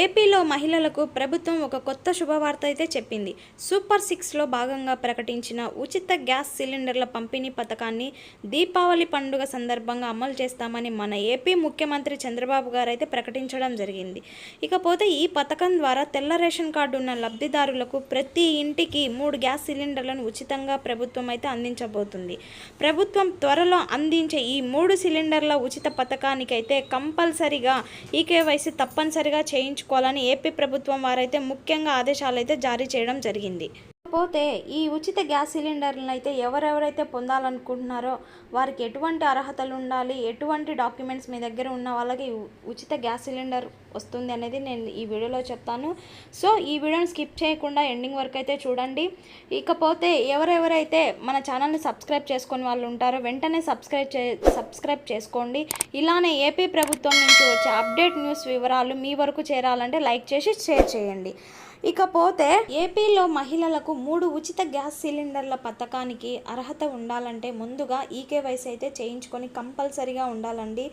ఏపీలో మహిళలకు ప్రభుత్వం ఒక కొత్త శుభవార్త అయితే చెప్పింది. సూపర్ సిక్స్లో భాగంగా ప్రకటించిన ఉచిత గ్యాస్ సిలిండర్ల పంపిణీ పథకాన్ని దీపావళి పండుగ సందర్భంగా అమలు చేస్తామని మన ఏపీ ముఖ్యమంత్రి చంద్రబాబు గారు అయితే ప్రకటించడం జరిగింది. ఇకపోతే ఈ పథకం ద్వారా తెల్ల రేషన్ కార్డు ఉన్న లబ్ధిదారులకు ప్రతి ఇంటికి మూడు గ్యాస్ సిలిండర్లను ఉచితంగా ప్రభుత్వం అయితే అందించబోతుంది. ప్రభుత్వం త్వరలో అందించే ఈ మూడు సిలిండర్ల ఉచిత పథకానికైతే కంపల్సరిగా ఈ కేవైసీ తప్పనిసరిగా చేయించుకోవాలని ఏపీ ప్రభుత్వం వారైతే ముఖ్యంగా ఆదేశాలు అయితే జారీ చేయడం జరిగింది. పోతే ఈ ఉచిత గ్యాస్ సిలిండర్లను అయితే ఎవరెవరైతే పొందాలనుకుంటున్నారో వారికి ఎటువంటి అర్హతలు ఉండాలి ఎటువంటి డాక్యుమెంట్స్ మీ దగ్గర ఉన్న వాళ్ళకి ఉచిత గ్యాస్ సిలిండర్ వస్తుంది అనేది నేను ఈ వీడియోలో చెప్తాను. సో ఈ వీడియోని స్కిప్ చేయకుండా ఎండింగ్ వరకు అయితే చూడండి. ఇకపోతే ఎవరెవరైతే మన ఛానల్ని సబ్స్క్రైబ్ చేసుకుని వాళ్ళు ఉంటారో వెంటనే సబ్స్క్రైబ్ చే సబ్స్క్రైబ్ చేసుకోండి. ఇలానే ఏపీ ప్రభుత్వం నుంచి వచ్చే అప్డేట్ న్యూస్ వివరాలు మీ వరకు చేరాలంటే లైక్ చేసి షేర్ చేయండి. ఇకపోతే ఏపీలో మహిళలకు మూడు ఉచిత గ్యాస్ సిలిండర్ల పథకానికి అర్హత ఉండాలంటే ముందుగా ఈకేవైసీ అయితే చేయించుకొని కంపల్సరీగా ఉండాలండి.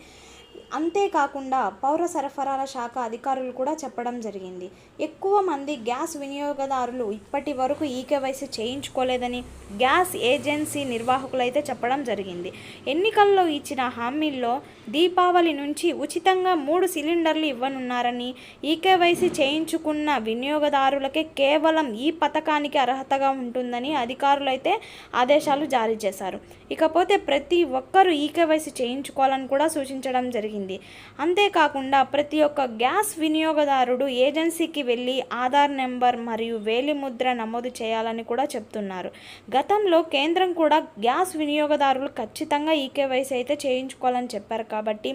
అంతేకాకుండా పౌర సరఫరాల శాఖ అధికారులు కూడా చెప్పడం జరిగింది. ఎక్కువ మంది గ్యాస్ వినియోగదారులు ఇప్పటి వరకు ఈకేవైసీ చేయించుకోలేదని గ్యాస్ ఏజెన్సీ నిర్వాహకులు అయితే చెప్పడం జరిగింది. ఎన్నికల్లో ఇచ్చిన హామీల్లో దీపావళి నుంచి ఉచితంగా మూడు సిలిండర్లు ఇవ్వనున్నారని ఈకేవైసీ చేయించుకున్న వినియోగదారులకే కేవలం ఈ పథకానికి అర్హతగా ఉంటుందని అధికారులు అయితే ఆదేశాలు జారీ చేశారు. ఇకపోతే ప్రతి ఒక్కరూ ఈకేవైసీ చేయించుకోవాలని కూడా సూచించడం జరిగింది. అంతేకాకుండా ప్రతి ఒక్క గ్యాస్ వినియోగదారుడు ఏజెన్సీకి వెళ్ళి ఆధార్ నెంబర్ మరియు వేలిముద్ర నమోదు చేయాలని కూడా చెప్తున్నారు. గతంలో కేంద్రం కూడా గ్యాస్ వినియోగదారులు ఖచ్చితంగా ఈకేవైసీ అయితే చేయించుకోవాలని చెప్పారు కాబట్టి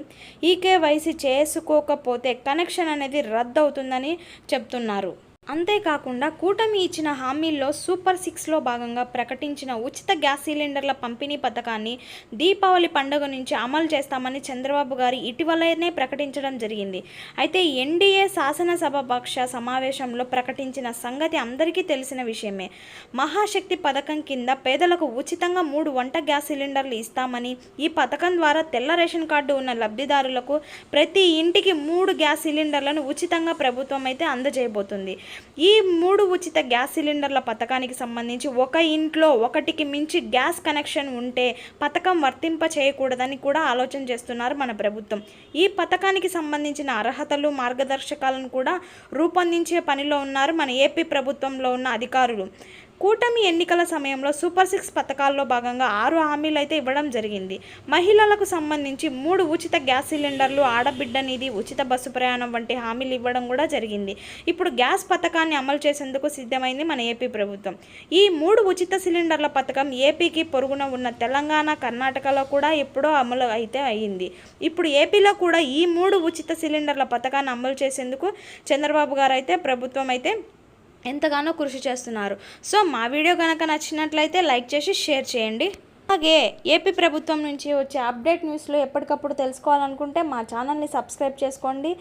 ఈకేవైసీ చేసుకోకపోతే కనెక్షన్ అనేది రద్దు అవుతుందని చెప్తున్నారు. అంతేకాకుండా కూటమి ఇచ్చిన హామీల్లో సూపర్ సిక్స్లో భాగంగా ప్రకటించిన ఉచిత గ్యాస్ సిలిండర్ల పంపిణీ పథకాన్ని దీపావళి పండుగ నుంచి అమలు చేస్తామని చంద్రబాబు గారు ఇటీవలనే ప్రకటించడం జరిగింది. అయితే ఎన్డీఏ శాసనసభ పక్ష సమావేశంలో ప్రకటించిన సంగతి అందరికీ తెలిసిన విషయమే. మహాశక్తి పథకం కింద పేదలకు ఉచితంగా మూడు వంట గ్యాస్ సిలిండర్లు ఇస్తామని ఈ పథకం ద్వారా తెల్ల రేషన్ కార్డు ఉన్న లబ్ధిదారులకు ప్రతి ఇంటికి మూడు గ్యాస్ సిలిండర్లను ఉచితంగా ప్రభుత్వం అయితే అందజేయబోతుంది. ఈ మూడు ఉచిత గ్యాస్ సిలిండర్ల పథకానికి సంబంధించి ఒక ఇంట్లో ఒకటికి మించి గ్యాస్ కనెక్షన్ ఉంటే పథకం వర్తింప చేయకూడదని కూడా ఆలోచన చేస్తున్నారు మన ప్రభుత్వం. ఈ పథకానికి సంబంధించిన అర్హతలు మార్గదర్శకాలను కూడా రూపొందించే పనిలో ఉన్నారు మన ఏపీ ప్రభుత్వంలో ఉన్న అధికారులు. కూటమి ఎన్నికల సమయంలో సూపర్ సిక్స్ పథకాల్లో భాగంగా ఆరు హామీలు అయితే ఇవ్వడం జరిగింది. మహిళలకు సంబంధించి మూడు ఉచిత గ్యాస్ సిలిండర్లు ఆడబిడ్డ నిధి ఉచిత బస్సు ప్రయాణం వంటి హామీలు ఇవ్వడం కూడా జరిగింది. ఇప్పుడు గ్యాస్ పథకాన్ని అమలు చేసేందుకు సిద్ధమైంది మన ఏపీ ప్రభుత్వం. ఈ మూడు ఉచిత సిలిండర్ల పథకం ఏపీకి పొరుగున ఉన్న తెలంగాణ కర్ణాటకలో కూడా ఎప్పుడో అమలు అయితే అయ్యింది ఇప్పుడు ఏపీలో కూడా ఈ మూడు ఉచిత సిలిండర్ల పథకాన్ని అమలు చేసేందుకు చంద్రబాబు గారు అయితే ప్రభుత్వం అయితే ఎంతగానో కృషి చేస్తున్నారు. సో మా వీడియో కనుక నచ్చినట్లయితే లైక్ చేసి షేర్ చేయండి. అలాగే ఏపీ ప్రభుత్వం నుంచి వచ్చే అప్డేట్ న్యూస్లో ఎప్పటికప్పుడు తెలుసుకోవాలనుకుంటే మా ఛానల్ని సబ్స్క్రైబ్ చేసుకోండి.